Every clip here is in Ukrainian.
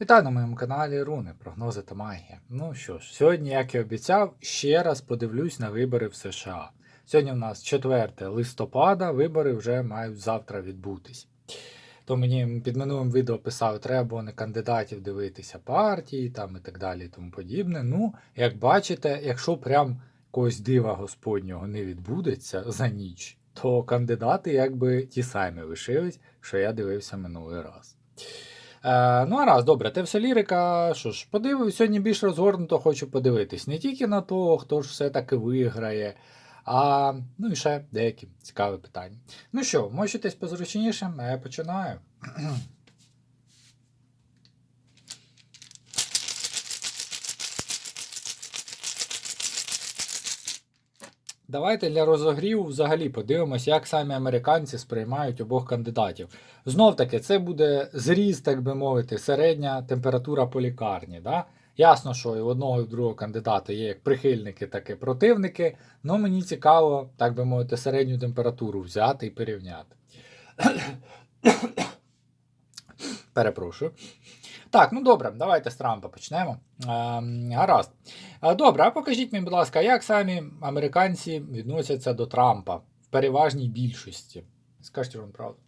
Вітаю на моєму каналі Руни, прогнози та магія. Ну що ж, сьогодні, як і обіцяв, ще раз подивлюсь на вибори в США. Сьогодні у нас 4 листопада, вибори вже мають завтра відбутись. То мені під минулим відео писав, треба не кандидатів дивитися партії там і так далі і тому подібне. Ну, як бачите, якщо прям якогось дива господнього не відбудеться за ніч, то кандидати якби ті самі лишились, що я дивився минулий раз. Е, ну, а раз, добре, те все лірика. Що ж, подивив, сьогодні більш розгорнуто хочу подивитись. Не тільки на того, хто ж все-таки виграє, а ну і ще деякі цікаві питання. Ну що, мочитесь позручніше, я починаю. Давайте для розогріву взагалі подивимось, як самі американці сприймають обох кандидатів. Знов таки, це буде зріз, так би мовити, середня температура по лікарні. Да? Ясно, що і в одного і в другого кандидата є як прихильники, так і противники. але мені цікаво, так би мовити, середню температуру взяти і порівняти. Перепрошую. Так, ну добре, давайте з Трампа почнемо. Ем, гаразд. Е, Добре, а покажіть мені, будь ласка, як самі американці відносяться до Трампа в переважній більшості? Скажіть вам правду.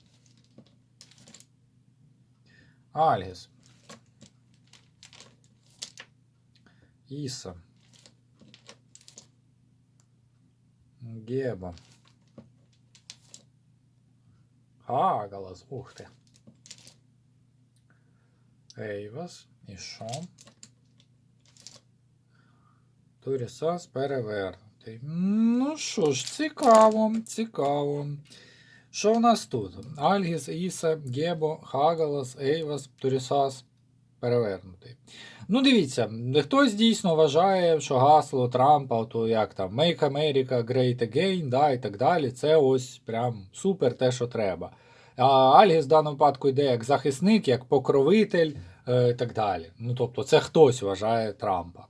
Альгіс. Іса. Геба. Хагалас. Ух ти. Ейвас. І що? Турісас перевернутий. Ну що ж, цікаво, цікаво. Що в нас тут? Альгіс, Іса, Гебо, Хагалас, Ейвас, Турісас перевернутий. Ну, дивіться, хтось дійсно вважає, що гасло Трампа, то як там Make America Great Again, да, і так далі, це ось прям супер те, що треба. А Альгіс в даному випадку йде як захисник, як покровитель е, і так далі. Ну, тобто, це хтось вважає Трампа.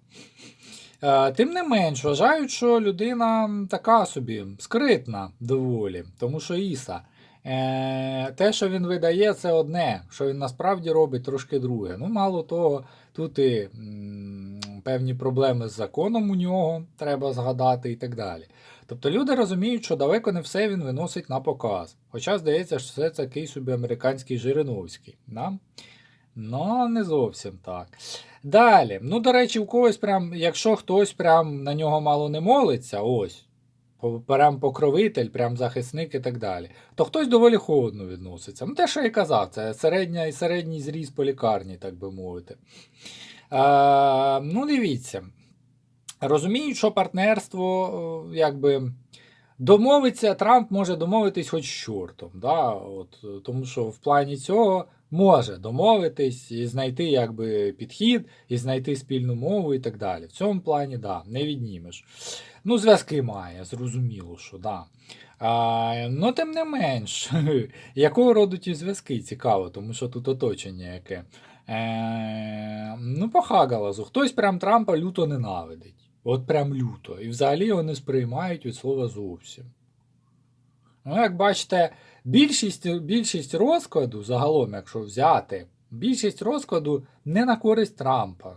Е, Тим не менш, вважають, що людина така собі скритна доволі, тому що Іса. Е, те, що він видає, це одне, що він насправді робить трошки друге. Ну, мало того, тут і певні проблеми з законом у нього треба згадати і так далі. Тобто люди розуміють, що далеко не все він виносить на показ. Хоча здається, що це такий собі американський Жириновський. Да? Ну, не зовсім так. Далі, ну, до речі, у когось прям, якщо хтось прям на нього мало не молиться, ось, прям покровитель, прям захисник і так далі, то хтось доволі холодно відноситься. Ну, те, що я казав, це середня і середній зріз по лікарні, так би мовити. Е, ну, дивіться. Розуміють, що партнерство, е, якби. Домовиться, Трамп може домовитись хоч з чортом. Да? От, е, тому що в плані цього може домовитись і знайти якби, підхід, і знайти спільну мову і так далі. В цьому плані, да, не віднімеш. Ну, зв'язки має, зрозуміло, що да. А, ну, тим не менш, якого роду ті зв'язки цікаво, тому що тут оточення яке. Е, ну, по Хагалазу. Хтось прям Трампа люто ненавидить. От прям люто. І взагалі його не сприймають від слова зовсім. Ну, як бачите, більшість, більшість розкладу, загалом, якщо взяти, більшість розкладу не на користь Трампа.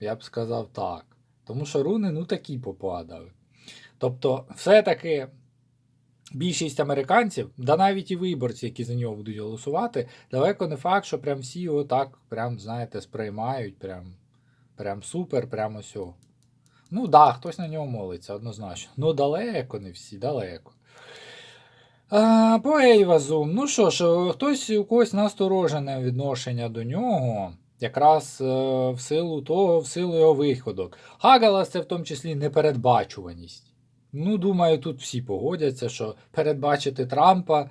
Я б сказав так. Тому що руни ну такі попадали. Тобто, все-таки більшість американців, да навіть і виборці, які за нього будуть голосувати, далеко не факт, що прям всі його так, прям, знаєте, сприймають, прям, прям супер, прямо сьо. Ну так, да, хтось на нього молиться, однозначно. Ну, далеко не всі, далеко. А, по Ейвазу. Ну що ж, е, хтось у когось насторожене відношення до нього, якраз е, в силу того, в силу його виходок. Хагалас це в тому числі непередбачуваність. Ну, думаю, тут всі погодяться, що передбачити Трампа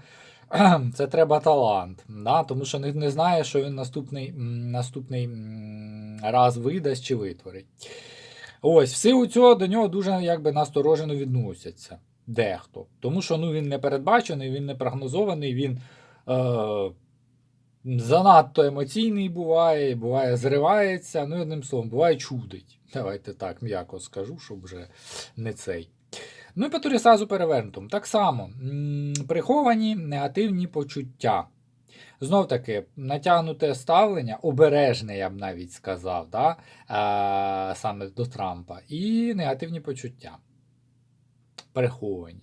це треба талант. Да? Тому що не, не знає, що він наступний, наступний раз видасть чи витворить. Ось, в силу цього до нього дуже якби насторожено відносяться. Дехто. Тому що ну, він не передбачений, він не прогнозований, він е, занадто емоційний буває, буває зривається, ну, одним словом, буває чудить. Давайте так м'яко скажу, щоб вже не цей. Ну і по Турісазу перевернутому. Так само приховані негативні почуття. знов таки натягнуте ставлення, обережне, я б навіть сказав, да? е, саме до Трампа, і негативні почуття переховані.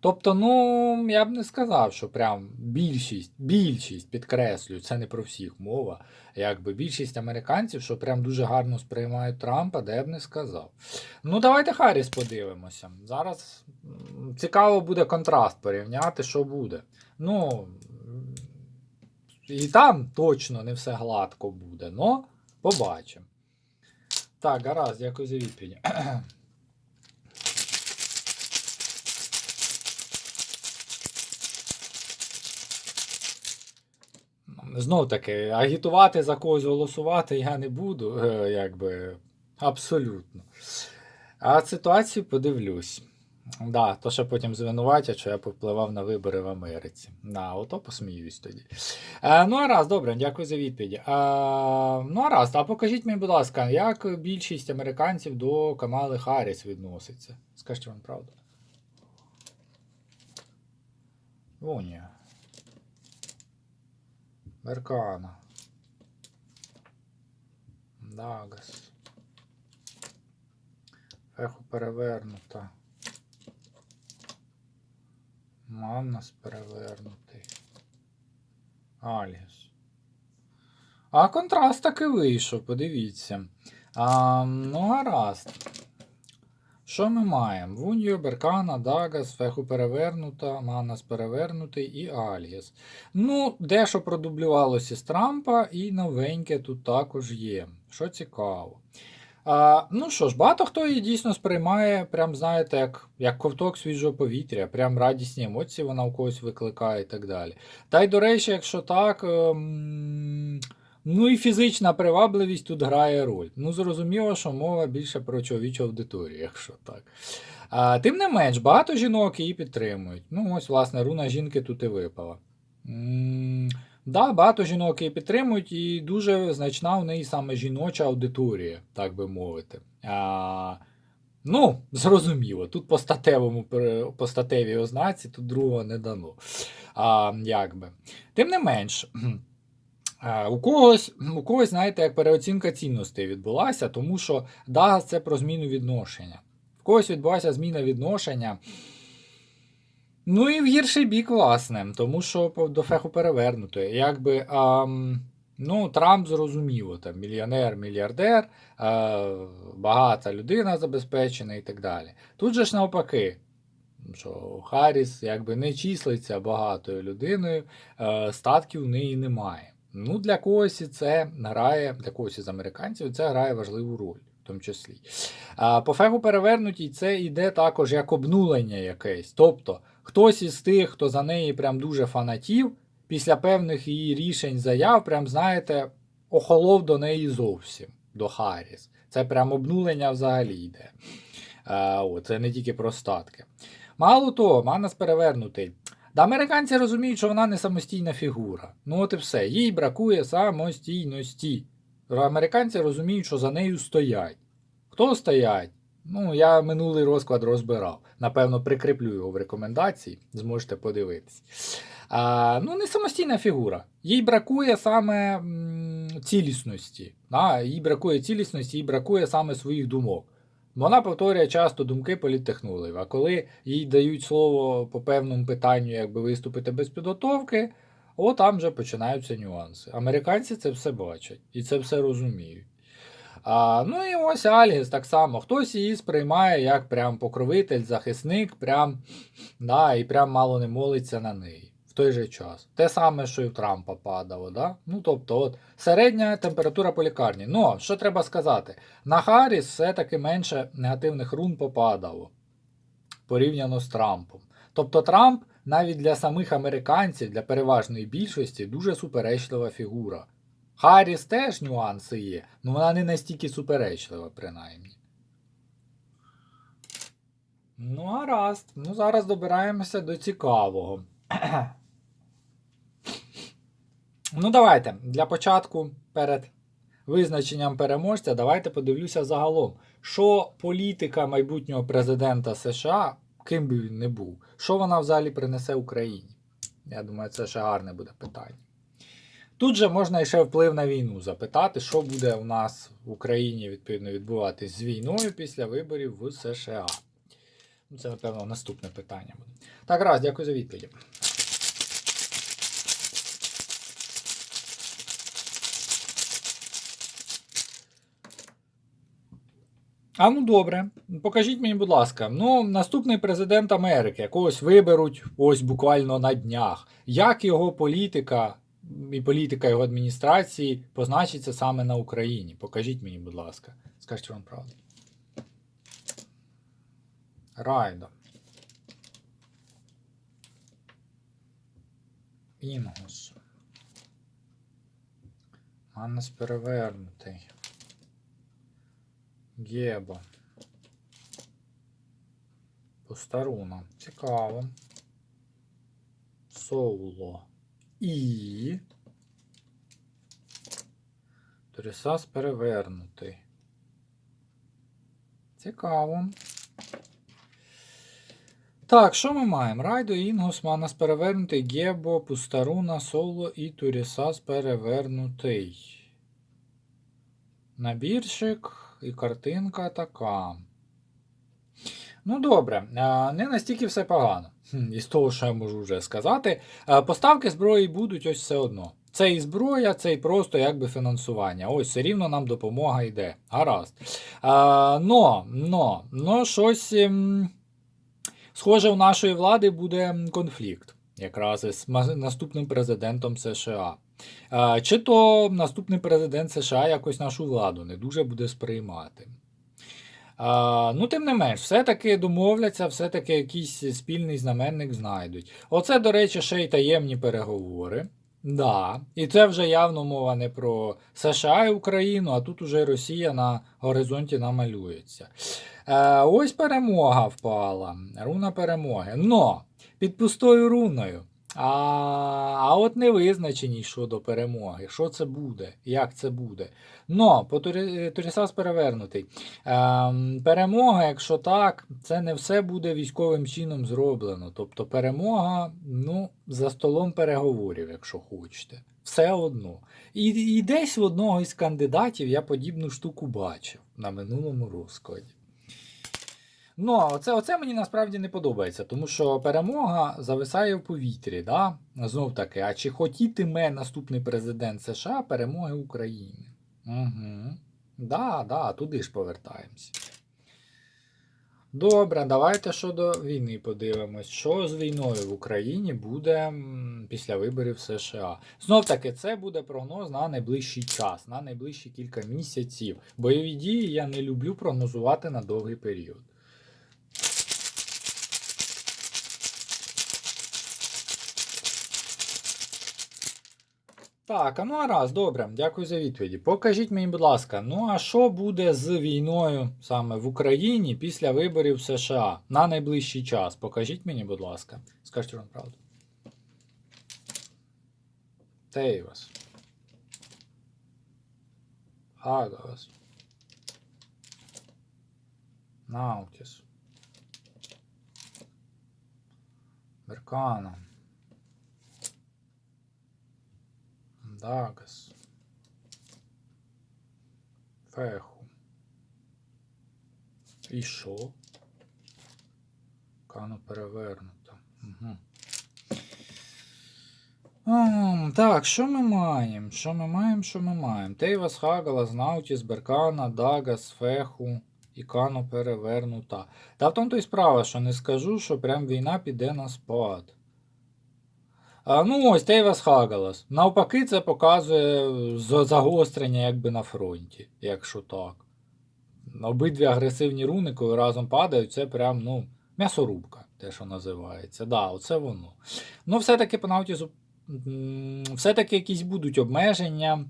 Тобто, ну, я б не сказав, що прям більшість, більшість, підкреслюю, це не про всіх мова. Якби більшість американців, що прям дуже гарно сприймають Трампа, де я б не сказав. Ну, давайте Харріс подивимося. Зараз цікаво буде контраст порівняти, що буде. Ну, і там точно не все гладко буде, но побачимо. Так, гаразд, дякую за відповідь. Знов таки, агітувати за когось голосувати я не буду, е, якби абсолютно. А ситуацію подивлюсь. Да, то ще потім звинуватять, що я повпливав на вибори в Америці. Да, ото посміюсь тоді. Е, ну, а раз, добре, дякую за відповідь. Е, ну, а раз, а покажіть мені, будь ласка, як більшість американців до Камали Харріс відноситься? Скажіть вам правду. О, ні. Меркана. Дагас. Ехо перевернута. Маннас перевернутий. Альгіс. А контраст таки вийшов, подивіться. А, ну, гаразд. Що ми маємо? Вуньо, Беркана, Дагас, Феху перевернута, Манас перевернутий і Альгіс. Ну, дещо продублювалося з Трампа, і новеньке тут також є. Що цікаво. А, ну що ж, багато хто її дійсно сприймає, прям знаєте, як, як ковток свіжого повітря, прям радісні емоції вона у когось викликає і так далі. Та й, до речі, якщо так. Ем... Ну і фізична привабливість тут грає роль. Ну, зрозуміло, що мова більше про чоловічу аудиторію, якщо так. А, Тим не менш, багато жінок її підтримують. Ну, ось, власне, руна жінки тут і випала. М, Да, багато жінок її підтримують, і дуже значна в неї саме жіноча аудиторія, так би мовити. А, ну, зрозуміло, тут по статевому по статевій ознаці, тут другого не дано. А, якби. Тим не менш. У когось, у когось, знаєте, як переоцінка цінностей відбулася, тому що Дагас це про зміну відношення. В когось відбулася зміна відношення. Ну і в гірший бік, власне, тому що до феху перевернуто. Якби, ам, ну, Трамп зрозуміло, там, мільйонер, мільярдер, е, багата людина забезпечена і так далі. Тут же ж навпаки, що Харріс якби не числиться багатою людиною, е, статків в неї немає. Ну, для когось це грає, для когось із американців це грає важливу роль, в тому числі. А, по фегу перевернутій це йде також як обнулення якесь. Тобто, хтось із тих, хто за неї прям дуже фанатів, після певних її рішень заяв, прям, знаєте, охолов до неї зовсім, до Харріс. Це прям обнулення взагалі йде. А, о, це не тільки про статки. Мало того, Манас перевернутий. Американці розуміють, що вона не самостійна фігура. Ну от і все. Їй бракує самостійності. Американці розуміють, що за нею стоять. Хто стоять? Ну, я минулий розклад розбирав. Напевно, прикріплю його в рекомендації, зможете подивитись. А, ну, не самостійна фігура. Їй бракує саме м, цілісності. Да? Їй бракує цілісності, їй бракує саме своїх думок. Вона повторює часто думки політтехнологів, а коли їй дають слово по певному питанню, якби виступити без підготовки, о, там вже починаються нюанси. Американці це все бачать і це все розуміють. А, ну і ось Альгіс так само. Хтось її сприймає як прям покровитель, захисник, прям, да, і прям мало не молиться на неї той же час. Те саме, що і в Трампа падало. Да? Ну, тобто, от, середня температура по лікарні. Ну, що треба сказати? На Харріс все-таки менше негативних рун попадало порівняно з Трампом. Тобто Трамп навіть для самих американців, для переважної більшості, дуже суперечлива фігура. Харріс теж нюанси є, але вона не настільки суперечлива, принаймні. Ну, гаразд. Ну, зараз добираємося до цікавого. Ну, давайте. Для початку перед визначенням переможця, давайте подивлюся загалом, що політика майбутнього президента США, ким би він не був, що вона взагалі принесе Україні. Я думаю, це ще гарне буде питання. Тут же можна ще вплив на війну запитати, що буде у нас в Україні відповідно відбуватись з війною після виборів в США. Ну, Це, напевно, наступне питання буде. Так, раз, дякую за відповіді. А ну добре, покажіть мені, будь ласка. Ну, наступний президент Америки, якогось виберуть ось буквально на днях. Як його політика і політика його адміністрації позначиться саме на Україні? Покажіть мені, будь ласка. Скажіть вам правду. Райдо. Інгус. Маннес перевернутий. Гебо. Постаруна. Цікаво. Соуло. І. Торісас перевернутий. Цікаво. Так, що ми маємо? Райдо, Інгус, Манас перевернутий, Гебо, Пустаруна, Соло і Турісас перевернутий. Набірчик і картинка така. Ну, добре, не настільки все погано. Із того, що я можу вже сказати. Поставки зброї будуть ось все одно. Це і зброя, це і просто якби фінансування. Ось все рівно нам допомога йде. Гаразд. А, но, но, но щось. ем, Схоже, у нашої влади буде конфлікт якраз із наступним президентом США. Чи то наступний президент США якось нашу владу не дуже буде сприймати. Ну, тим не менш, все-таки домовляться, все-таки якийсь спільний знаменник знайдуть. Оце, до речі, ще й таємні переговори. Да. І це вже явно мова не про США і Україну, а тут уже Росія на горизонті намалюється. Е, ось перемога впала. Руна перемоги. Но під пустою руною. А, а от невизначеність щодо перемоги. Що це буде? Як це буде? Но по Турі- Турісас перевернутий. Ем, перемога, якщо так, це не все буде військовим чином зроблено. Тобто перемога ну, за столом переговорів, якщо хочете. Все одно. І, і десь в одного із кандидатів я подібну штуку бачив на минулому розкладі. Ну, оце, оце мені насправді не подобається, тому що перемога зависає в повітрі. Да? Знов таки, а чи хотітиме наступний президент США перемоги України? Угу. Да, да, туди ж повертаємося. Добре, давайте щодо війни подивимось. Що з війною в Україні буде після виборів США? Знов таки, це буде прогноз на найближчий час, на найближчі кілька місяців. Бойові дії я не люблю прогнозувати на довгий період. Так, а ну а раз, добре, дякую за відповіді. Покажіть мені, будь ласка, ну а що буде з війною саме в Україні після виборів США на найближчий час? Покажіть мені, будь ласка. Скажіть вам правду. Тейвас. Хагас. Наутіс. Меркано. Дагас. Феху. І що? Кано перевернуто. Угу. Ам, так, що ми маємо? Що ми маємо, що ми маємо? Тейвас, Хагалас, Наутіс, Беркана, Дагас, Феху і Кано перевернута. Та в тому то й справа, що не скажу, що прям війна піде на спад. Ну ось Тейвас Хагалас. Навпаки, це показує загострення якби на фронті, якщо так. Обидві агресивні руни, коли разом падають, це прям, ну, м'ясорубка, те, що називається. Да, оце воно. Ну, все-таки по все-таки якісь будуть обмеження.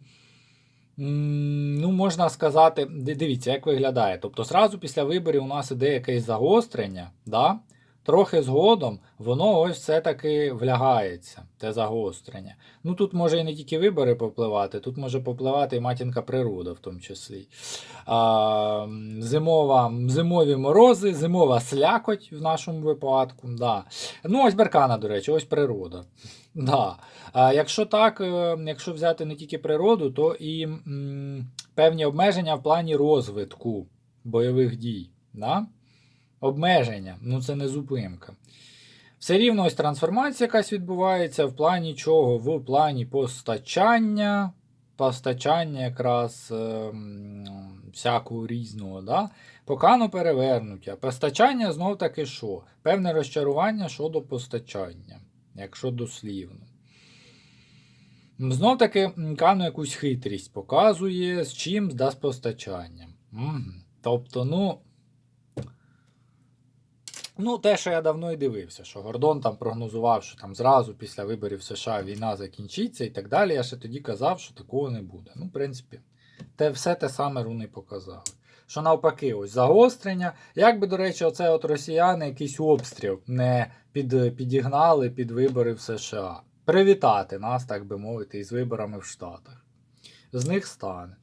Ну, можна сказати, дивіться, як виглядає. Тобто, зразу після виборів у нас іде якесь загострення, да? Трохи згодом воно ось все-таки влягається, те загострення. Ну тут може і не тільки вибори попливати, тут може попливати і матінка природа в тому числі. А, зимова, зимові морози, зимова слякоть в нашому випадку. Да. Ну, ось беркана, до речі, ось природа. Да. А якщо так, е, якщо взяти не тільки природу, то і м, певні обмеження в плані розвитку бойових дій. Да? Обмеження, ну це не зупинка. Все рівно ось трансформація якась відбувається в плані чого? В плані постачання, постачання якраз е, всякого різного. Да? Покану перевернуття. Постачання знов таки що? Певне розчарування щодо постачання, якщо дослівно. Знов таки Кану якусь хитрість показує, з чим да з постачанням. Мгм. Тобто, ну. Ну, те, що я давно і дивився, що Гордон там прогнозував, що там зразу після виборів США війна закінчиться і так далі. Я ще тоді казав, що такого не буде. Ну, в принципі, те, все те саме руни показали. Що навпаки, ось загострення. Як би, до речі, оце от росіяни якийсь обстріл не під, підігнали під вибори в США. Привітати нас, так би мовити, із виборами в Штатах. З них стане.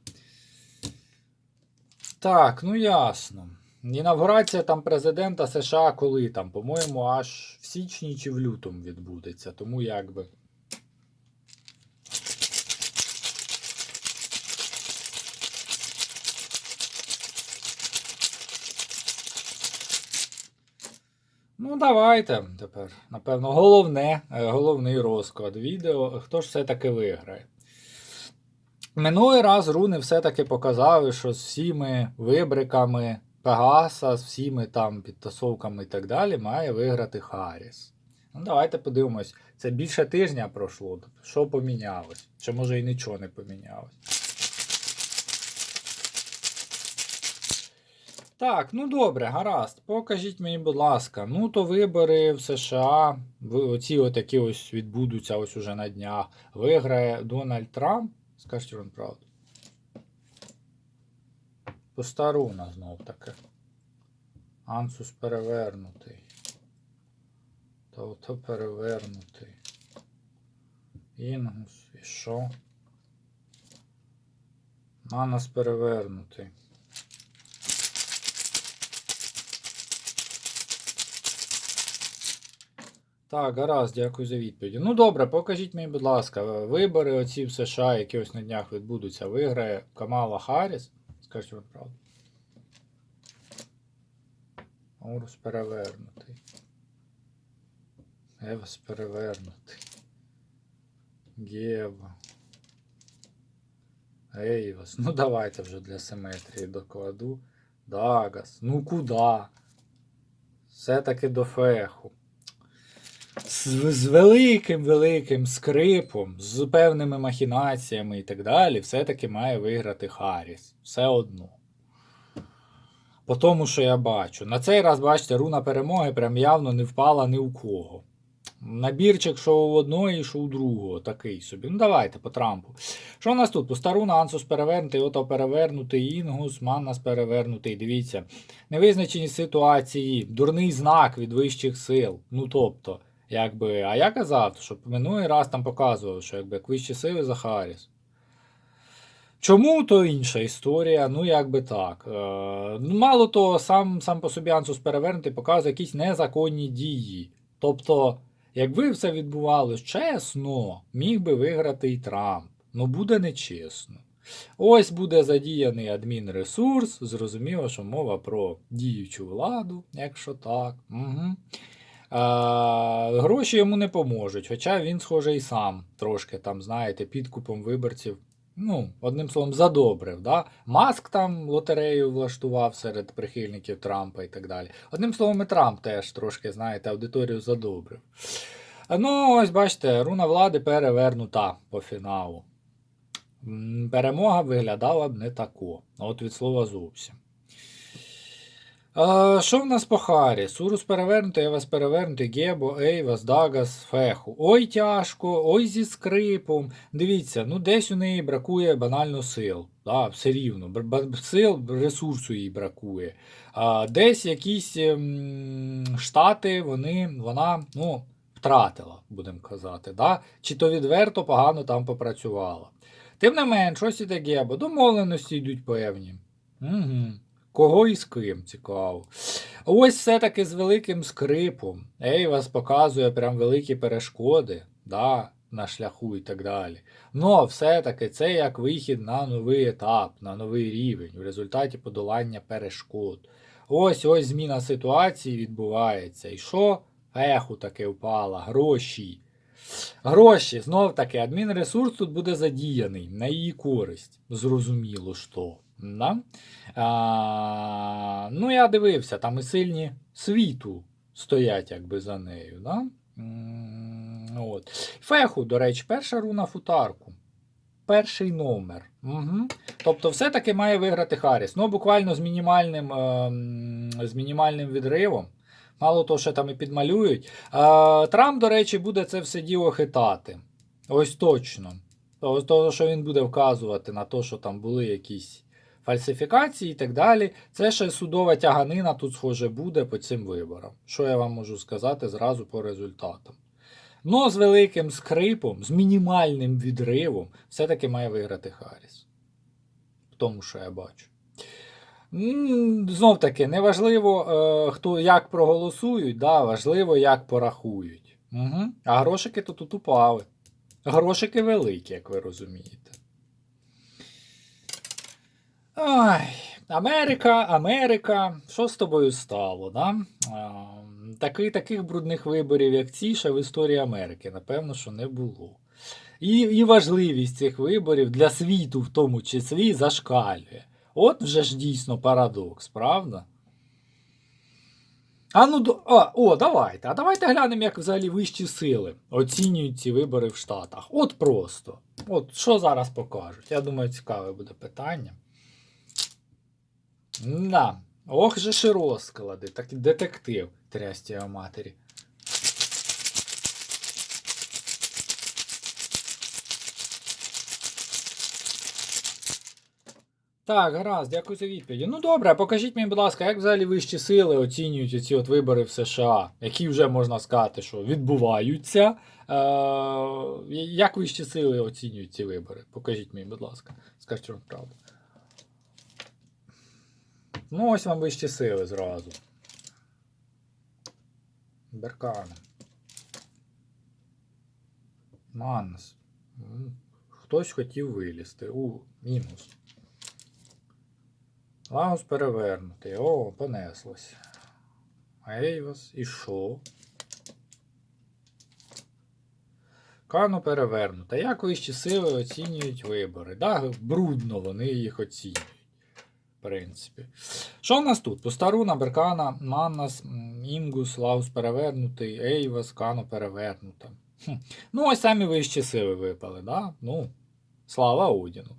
Так, ну ясно. Інавгурація там президента США коли там, по-моєму, аж в січні чи в лютому відбудеться. Тому якби. Ну, давайте тепер. Напевно, головне, е, головний розклад відео. Хто ж все-таки виграє? Минулий раз руни все-таки показали, що з всіми вибриками Пегаса, з всіми там підтасовками і так далі, має виграти Харріс. Ну, давайте подивимось. Це більше тижня пройшло. Що помінялось? Чи може і нічого не помінялось? Так, ну добре, гаразд. Покажіть мені, будь ласка. Ну, то вибори в США. Оці от які ось відбудуться ось уже на днях. Виграє Дональд Трамп. Скажіть вам правду. Постаруна знов таки. Ансус перевернутий. Та ото перевернутий. Інгус. І що? Манас перевернутий. Так, гаразд, дякую за відповіді. Ну добре, покажіть мені, будь ласка, вибори оці в США, які ось на днях відбудуться, виграє Камала Харріс. Скажіть правду. Урус перевернутий. Евас перевернутий. Гева. Ейвас. Ну давайте вже для симетрії докладу. Дагас. Ну куда? Все-таки до феху. З, великим великим скрипом, з певними махінаціями і так далі, все-таки має виграти Харріс. Все одно. По тому, що я бачу. На цей раз, бачите, руна перемоги прям явно не впала ні у кого. Набірчик, що у одної, що у другого, такий собі. Ну давайте по Трампу. Що у нас тут? Постаруна, Ансус перевернутий, ото перевернутий, Інгус, Маннас перевернутий. Дивіться. Невизначені ситуації, дурний знак від вищих сил. Ну тобто, якби. А я казав, що минулий раз там показував, що якби як вищі сили за Харріс. Чому то інша історія, ну якби так. Е, ну, мало того, сам, сам по собі Ансус перевернутий показує якісь незаконні дії. Тобто, якби все відбувалось чесно, міг би виграти і Трамп. Ну буде нечесно. Ось буде задіяний адмінресурс. Зрозуміло, що мова про діючу владу, якщо так. Угу. А, гроші йому не поможуть, хоча він, схоже, і сам трошки там, знаєте, підкупом виборців. Ну, одним словом, задобрив. Да? Маск там лотерею влаштував серед прихильників Трампа і так далі. Одним словом, і Трамп теж трошки, знаєте, аудиторію задобрив. Ну, ось бачите, руна влади перевернута по фіналу. Перемога виглядала б не тако. От від слова зовсім. Що в нас по Харі? Сурус перевернутий, Евас перевернутий, Гебо, Ейвас, Дагас, Феху. Ой, тяжко, ой зі скрипом. Дивіться, ну десь у неї бракує банально сил. Да, все рівно. Сил, ресурсу їй бракує. А, десь якісь ем, штати вони, вона ну, втратила, будемо казати. Да? Чи то відверто погано там попрацювала. Тим не менш, ось іде Гебо, домовленості йдуть певні. Угу. Кого і з ким цікаво. Ось все-таки з великим скрипом. Ейвас показує прям великі перешкоди да, на шляху і так далі. Но все-таки це як вихід на новий етап, на новий рівень в результаті подолання перешкод. Ось ось зміна ситуації відбувається. І що? Еху таки впала, гроші. Гроші, знов таки, адмінресурс тут буде задіяний на її користь. Зрозуміло, що. Да? А, ну, я дивився, там і сильні світу стоять якби за нею. Да? От. Феху, до речі, перша руна футарку. Перший номер. Угу. Тобто, все-таки має виграти Харріс. Ну, буквально з мінімальним, ем, з мінімальним відривом. Мало того, що там і підмалюють. А, Трамп, до речі, буде це все діло хитати. Ось точно. Ось того, що він буде вказувати на те, що там були якісь фальсифікації і так далі. Це ще судова тяганина тут, схоже, буде по цим виборам. Що я вам можу сказати зразу по результатам. Ну, з великим скрипом, з мінімальним відривом, все-таки має виграти Харріс. В тому, що я бачу. Знов таки, неважливо, е, хто як проголосують, да, важливо, як порахують. Угу. А грошики то тут упали. Грошики великі, як ви розумієте. Ай, Америка, Америка. Що з тобою стало? Да? Таки, таких брудних виборів, як ці, ще в історії Америки, напевно, що не було. І, і важливість цих виборів для світу, в тому числі, зашкалює. От вже ж дійсно парадокс, правда? А ну, а, о, давайте. А давайте глянемо, як взагалі вищі сили оцінюють ці вибори в Штатах. От просто. От що зараз покажуть? Я думаю, цікаве буде питання. Да. Ох же ж розклади, так і детектив трястя матері. Так, гаразд, дякую за відповіді. Ну добре, покажіть мені, будь ласка, як взагалі вищі сили оцінюють ці от вибори в США, які вже можна сказати, що відбуваються. Е, як вищі сили оцінюють ці вибори? Покажіть мені, будь ласка, скажіть вам правду. Ну, ось вам вищі сили зразу. Беркан. Манс. Хтось хотів вилізти. У, мінус. Лагус перевернутий. О, понеслось. Ейвас, і що? Кану перевернута. Як вищі сили оцінюють вибори? Да, брудно вони їх оцінюють. Принципі. Що в нас тут? Постаруна, Беркана, Маннас, Інгус, Лагус перевернутий, Ейвас, Кано перевернута. Хм. Ну, ось самі вищі сили випали, да? Ну, слава Одіну.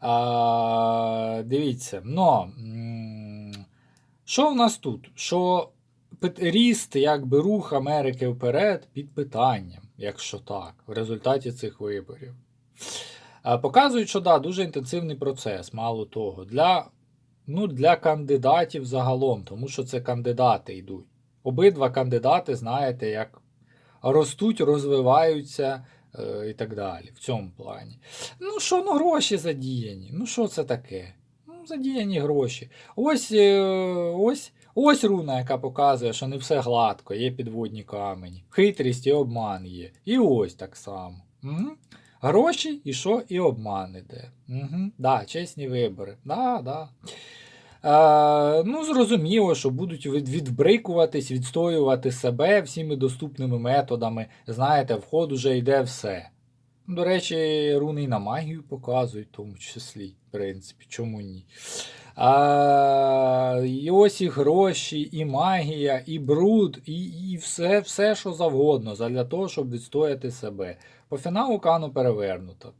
А, дивіться, но, що в нас тут? Що ріст, якби рух Америки вперед під питанням, якщо так, в результаті цих виборів. Показують, що да, дуже інтенсивний процес, мало того, для, ну, для кандидатів загалом, тому що це кандидати йдуть. Обидва кандидати, знаєте, як ростуть, розвиваються е, і так далі. В цьому плані. Ну що, ну гроші задіяні. Ну що це таке? Ну, задіяні гроші. Ось, е, ось, ось руна, яка показує, що не все гладко, є підводні камені. Хитрість і обман є. І ось так само. Угу. Гроші і що, і обман іде. Угу. Да, чесні вибори. Да, да. Е, ну, зрозуміло, що будуть від, відбрикуватись, відстоювати себе всіми доступними методами. Знаєте, в ход уже йде все. До речі, руни на магію показують, в тому числі, в принципі, чому ні. А, і ось і гроші, і магія, і бруд, і, і все, все, що завгодно, для того, щоб відстояти себе. По фіналу Кану перевернуто.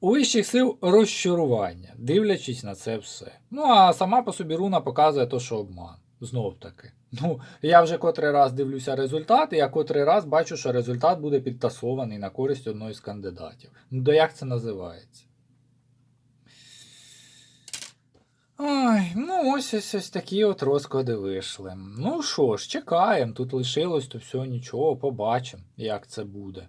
У вищих сил розчарування, дивлячись на це все. Ну а сама по собі руна показує то, що обман. Знов таки. Ну, я вже котрий раз дивлюся результат, і я котрий раз бачу, що результат буде підтасований на користь одної з кандидатів. Ну, то як це називається? Ой, ну ось ось ось такі от розклади вийшли. Ну що ж, чекаємо. Тут лишилось то все нічого, побачимо, як це буде,